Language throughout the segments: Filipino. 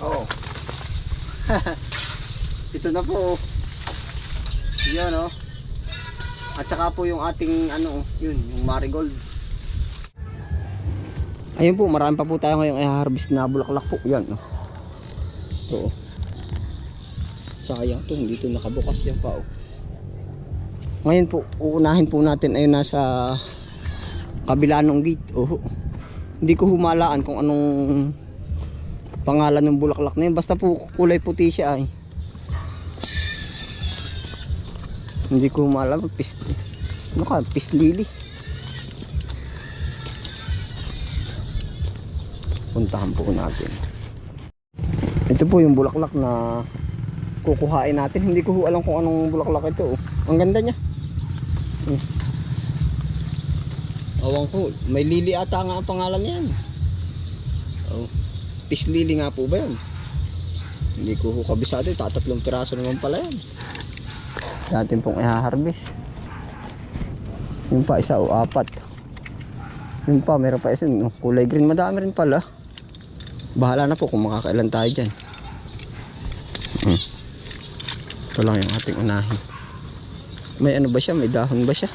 Oo. Ito na po. Yan oh. At saka po yung ating ano, yun, yung marigold. Ayun po, marami pa po tayo ngayong i-harvest na bulaklak po. Yan oh. Ito oh. Sayang to, hindi to nakabukas yan pa oh. Ngayon po, uunahin po natin ayun nasa kabila ng gate. Oh. Hindi ko humalaan kung anong pangalan ng bulaklak na yun. Basta po kulay puti siya ay. Hindi ko humalaan. Pis, ano ka? Pislili. Puntahan po natin. Ito po yung bulaklak na kukuhain natin. Hindi ko alam kung anong bulaklak ito. oh. Ang ganda niya. Hmm. Awang ko, may lili ata nga ang pangalan niyan. Oh. Fish lily nga po ba 'yan? Hindi ko ho kabisado, tatatlong piraso naman pala 'yan. Natin pong i-harvest. Yung pa isa o apat. Yung pa, meron pa isa, kulay green, madami rin pala. Bahala na po kung makakailan tayo dyan. Hmm. Ito lang yung ating unahin. May ano ba siya? May dahon ba siya?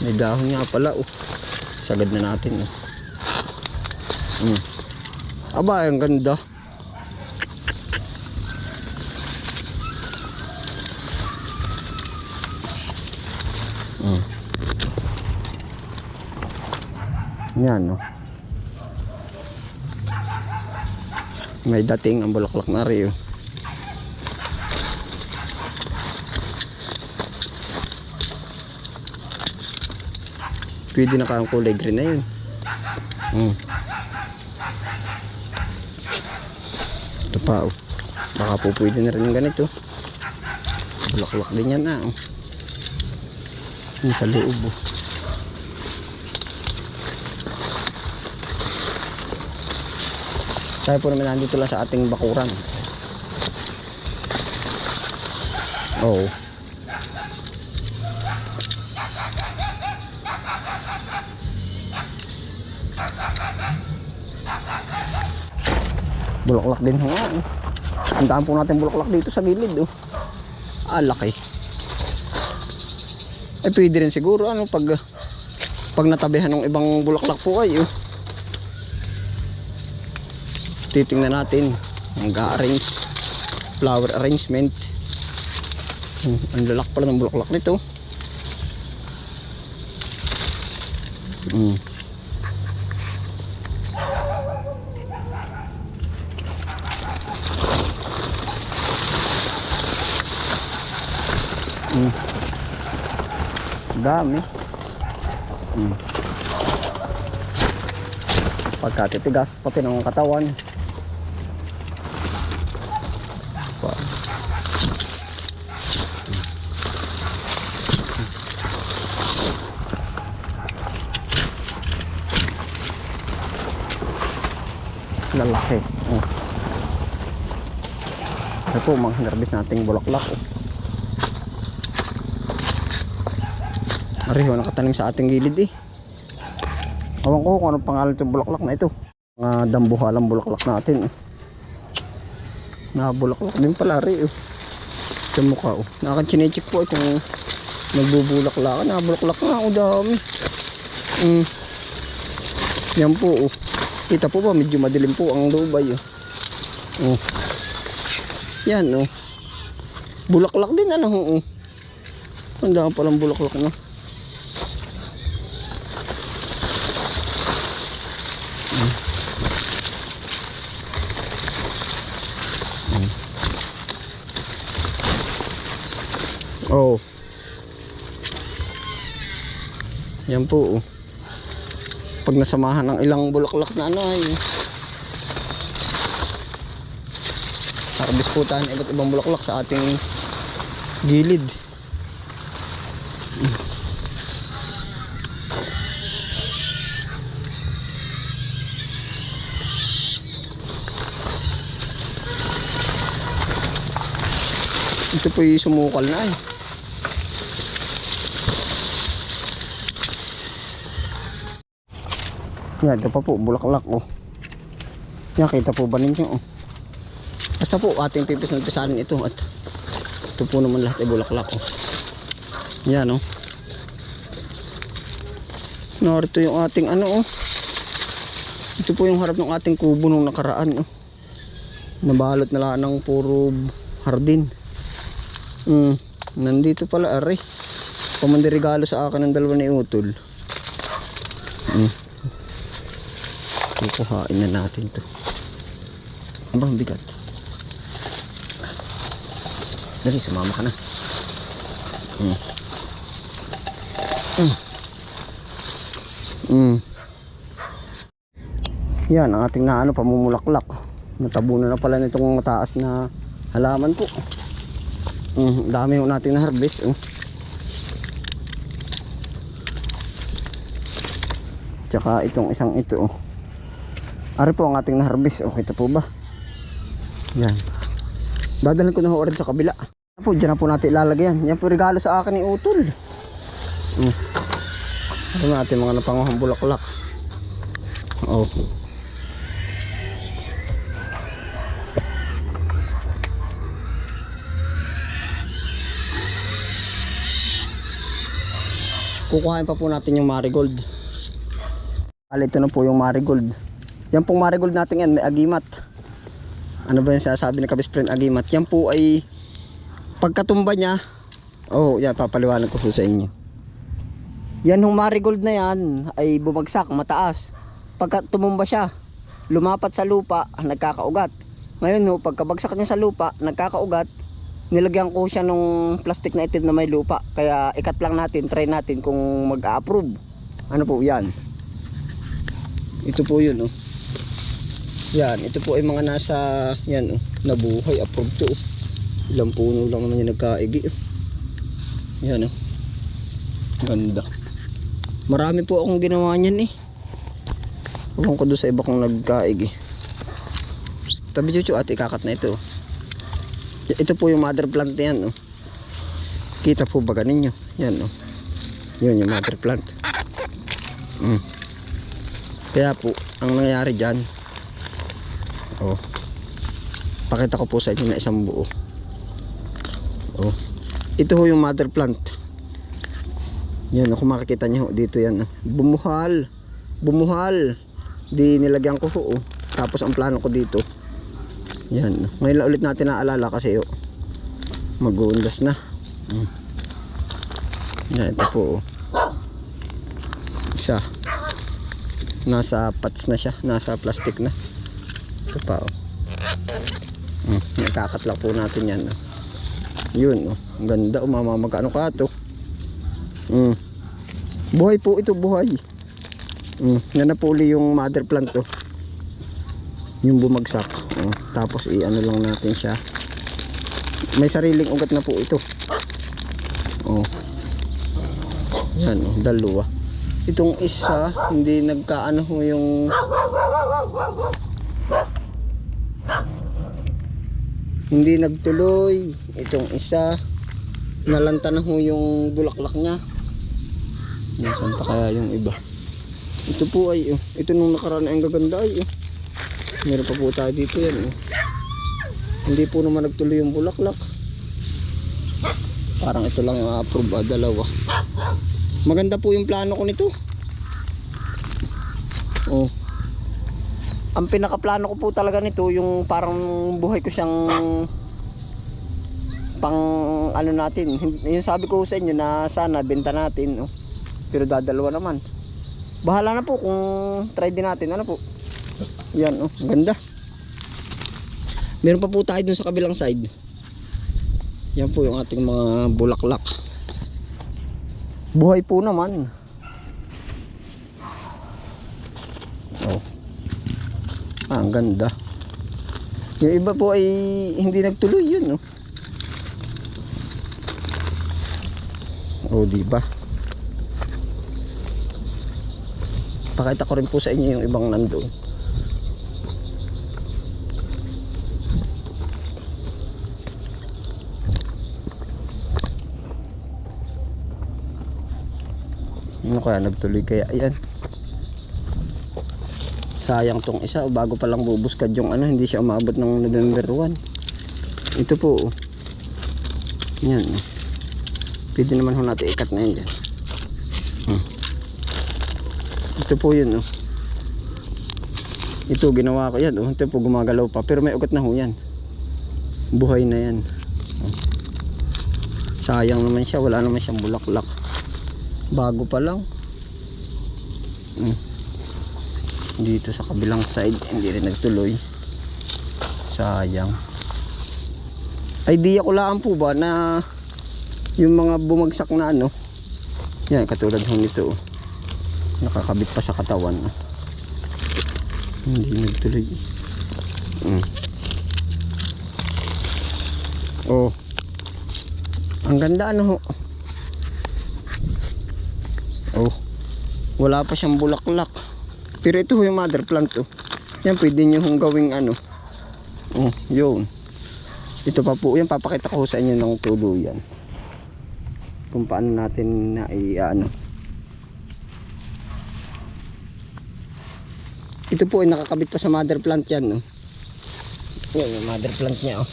May dahon nga pala oh. Sagad na natin oh. Hmm. Aba, ang ganda. Hmm. Yan no. May dating ang bulaklak na rin oh. Pwede na kang kulay green na yun. Hmm. Ito pa oh. Baka po pwede na rin yung ganito. Bulaklak din yan ah. Oh. Yung sa loob oh. Tayo po naman nandito lang sa ating bakuran. Oh. Bulaklak din ho dami po natin bulaklak dito sa gilid. Oh. Ah, laki. Eh, pwede rin siguro ano pag pag natabihan ng ibang bulaklak po ay oh. Titingnan natin ang ga-arrange flower arrangement. Hmm, ang lalak pala ng bulaklak nito. Hmm. Dami. Hmm. Pagkatitigas pati ng katawan. Pa. Lalaki. Oh. Ito mga harvest nating bulaklak. Oh. Ariho, nakatanim sa ating gilid eh. Awan ko kung anong pangalan itong bulaklak na ito. Mga dambuhalang bulaklak natin. Eh. Nakabulaklak din pala rin. Eh. Sa mukha oh. Nakaka-chinecheck po eh, kung nagbubulaklak. Nakabulaklak na ako dami. Mm. Yan po oh. Kita po ba medyo madilim po ang lubay oh. Oh. Yan oh. Bulaklak din ano oh. Ang dami palang bulaklak na. Oh. Yan po. oh. Pag nasamahan ng ilang bulaklak na ano ay harvest po tayo iba't ibang bulaklak sa ating gilid. Ito po yung sumukal na eh. Yan, ito pa po, bulaklak oh. Yan, kita po ba ninyo? Oh. Basta po, ating pipis na pisanin ito. At ito po naman lahat ay bulaklak. Oh. Yan, oh. Narito yung ating ano, oh. Ito po yung harap ng ating kubo nung nakaraan, oh. Nabalot na lang ng puro hardin. Mm. Nandito pala, aray. Pamandi regalo sa akin ng dalawa ni Utol. Mm. Kukuhain na natin to. Abang bigat. Dali, sumama ka na. Mm. Mm. Mm. Yan, ang ating na ano, pamumulaklak. Natabunan na pala nitong mataas na halaman po. Mm, dami yung natin na harvest. Oh. Tsaka itong isang ito. Oh. Ari po ang ating na harvest. Okay, ito po ba? Yan. Dadalhin ko na ho sa kabila. Yan po, dyan na po natin ilalagyan. Yan po regalo sa akin ni Utol. Mm. Ito natin mga napanguhang bulaklak. Oh. Kukuhain pa po natin yung marigold. Alito na po yung marigold. Yan pong marigold natin yan, may agimat. Ano ba yung sinasabi ni Kabis agimat? Yan po ay pagkatumba niya. Oh, yan papaliwanag ko sa inyo. Yan yung marigold na yan ay bumagsak mataas. Pagka tumumba siya, lumapat sa lupa, nagkakaugat. Ngayon ho, pagkabagsak niya sa lupa, nagkakaugat, nilagyan ko siya nung plastic na itim na may lupa. Kaya ikat lang natin, try natin kung mag-approve. Ano po yan? Ito po yun oh. Yan, ito po ay mga nasa, yan oh, nabuhay, approved to oh. Ilang puno lang naman yung nagkaigi oh. Yan oh. Ganda. Marami po akong ginawa niyan eh. Huwag ko doon sa iba kong nagkaigi. Tabi chuchu at ikakat na ito. oh. Ito po yung mother plant yan. Oh. Kita po ba ninyo? Yan. Oh. Yun yung mother plant. Mm. Kaya po, ang nangyari dyan, oh, pakita ko po sa inyo na isang buo. Oh, ito ho yung mother plant. Yan, kung makikita nyo dito yan. Bumuhal. Bumuhal. Di nilagyan ko ho. Oh. Tapos ang plano ko dito, yan. Ngayon lang ulit natin naalala kasi oh, mag-uundas na. Mm. Yan, ito po. Oh. Isa. Nasa pots na siya. Nasa plastic na. Ito pa oh. Mm. Nakakatlak po natin yan. Oh. Yun oh. Ang ganda. Oh, mama, magkano ka to? Mm. Buhay po ito, buhay. Mm. Yan na yung mother plant to yung bumagsak oh, tapos i-ano lang natin siya may sariling ugat na po ito oh yan oh, dalawa itong isa hindi nagkaano yung hindi nagtuloy itong isa nalanta na ho yung bulaklak niya nasan pa kaya yung iba ito po ay oh, ito nung nakaraan ang gaganda ay oh. Meron pa po tayo dito yan. Oh. Hindi po naman nagtuloy yung bulaklak. Parang ito lang yung approve ah, dalawa. Maganda po yung plano ko nito. Oh. Ang pinakaplano ko po talaga nito yung parang buhay ko siyang pang ano natin. Yung sabi ko sa inyo na sana benta natin. Oh. Pero dadalawa naman. Bahala na po kung try din natin. Ano po? Yan oh, ganda. Meron pa po tayo dun sa kabilang side. Yan po yung ating mga bulaklak. Buhay po naman. Ah, ang ganda. Yung iba po ay hindi nagtuloy yun, oh. Oh, di ba? Pakita ko rin po sa inyo yung ibang nandoon. Ano kaya nagtuloy kaya yan? Sayang tong isa o bago pa lang bubuskad yung ano hindi siya umabot ng November 1 ito po oh. yan oh. pwede naman ho natin ikat na yan dyan hmm. ito po yun oh. ito ginawa ko yan oh. ito po gumagalaw pa pero may ugat na ho yan buhay na yan oh. sayang naman siya wala naman siyang bulaklak bago pa lang hmm dito sa kabilang side hindi rin nagtuloy. Sayang. Idea ko lang po ba na yung mga bumagsak na ano? Yan katulad ho nito. Nakakabit pa sa katawan. Hindi nagtuloy. Mm. oh. Ang ganda ano oh. Wala pa siyang bulaklak pero ito yung mother plant to. Yan pwede nyo hong gawing ano. Oh, yun. Ito pa po, yan papakita ko sa inyo ng tuluyan. Kung paano natin na i-ano. Ito po ay nakakabit pa sa mother plant yan, no. Yan yung mother plant niya, oh.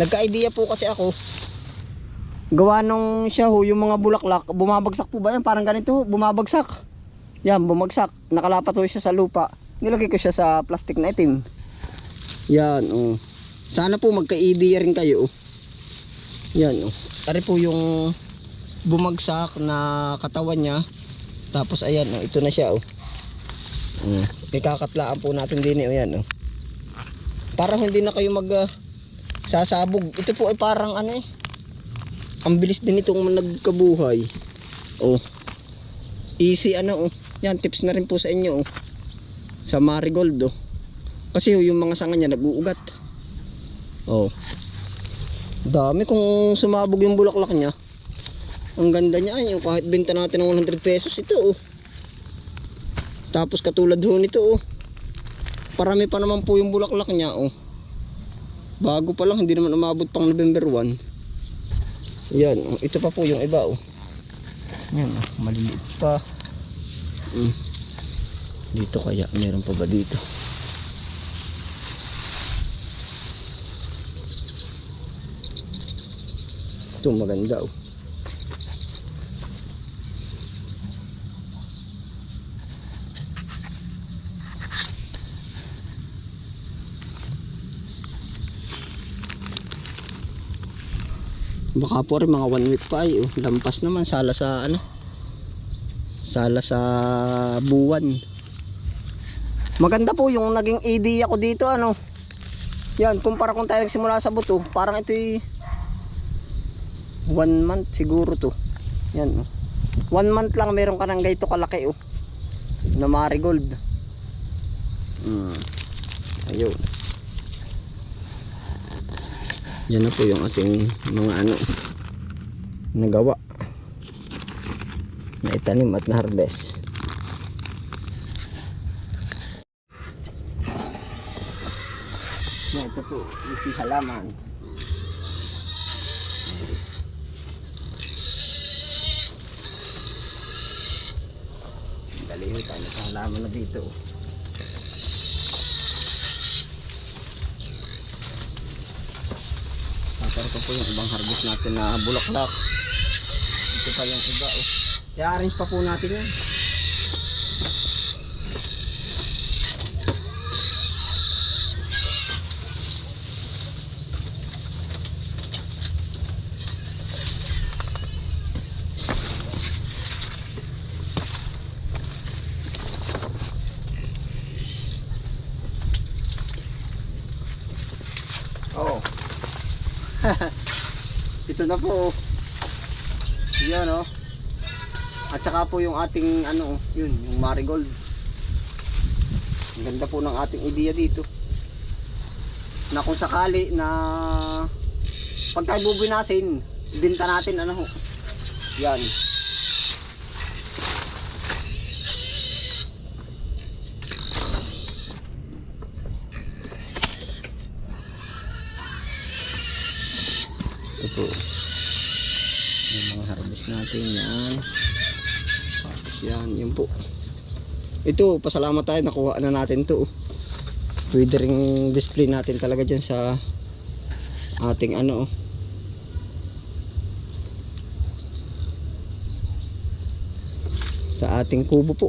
Nagka-idea po kasi ako. Gawa nung siya ho, yung mga bulaklak, bumabagsak po ba yan? Parang ganito, bumabagsak. Yan, bumagsak. Nakalapat ho siya sa lupa. Nilagay ko siya sa plastic na itim. Yan, oh. Sana po magka-idea rin kayo, oh. Yan, oh. Ari po yung bumagsak na katawan niya. Tapos ayan, oh, ito na siya, oh. Mm. Ikakatlaan po natin din, oh, yan, oh. Para hindi na kayo mag ah, sasabog. Ito po ay parang ano eh. Ang bilis din itong nagkabuhay. Oh. Easy ano oh. Yan tips na rin po sa inyo oh. Sa marigold oh. Kasi oh, yung mga sanga niya nag-uugat. Oh. Dami kung sumabog yung bulaklak niya. Ang ganda niya ay oh, kahit benta natin ng 100 pesos ito oh. Tapos katulad ho nito oh. Parami pa naman po yung bulaklak niya oh. Bago pa lang hindi naman umabot pang November 1. Yan, oh. ito pa po yung iba oh. Yan, oh, maliliit pa. Mm. Dito kaya, meron pa ba dito? Ito maganda oh. Baka po rin mga one week pa ay oh. Lampas naman sala sa ano. Sala sa buwan. Maganda po yung naging idea ko dito ano. Yan, kumpara kung tayo nagsimula sa buto, parang ito'y one month siguro to. Yan oh. One month lang meron ka ng ganito kalaki oh. Na marigold. Mm. Ayun. Yan na po yung ating mga ano nagawa na itanim at na harvest. Na ito po, isi halaman. Dali ho tayo sa halaman na dito. Nasar ko po yung ibang harvest natin na bulaklak. Ito pa yung iba oh. I-arrange pa po natin yan. Oh. Ito na po. Yan oh. At saka po yung ating ano, yun, yung marigold. Ang ganda po ng ating ideya dito. Na kung sakali na pag tayo bubinasin, binta natin ano ho. Yan. Ito po. Yung mga harvest natin yan. Yan, yun po. Ito, pasalamat tayo. Nakuha na natin to. Pwede ring display natin talaga dyan sa ating ano. oh. Sa ating kubo po.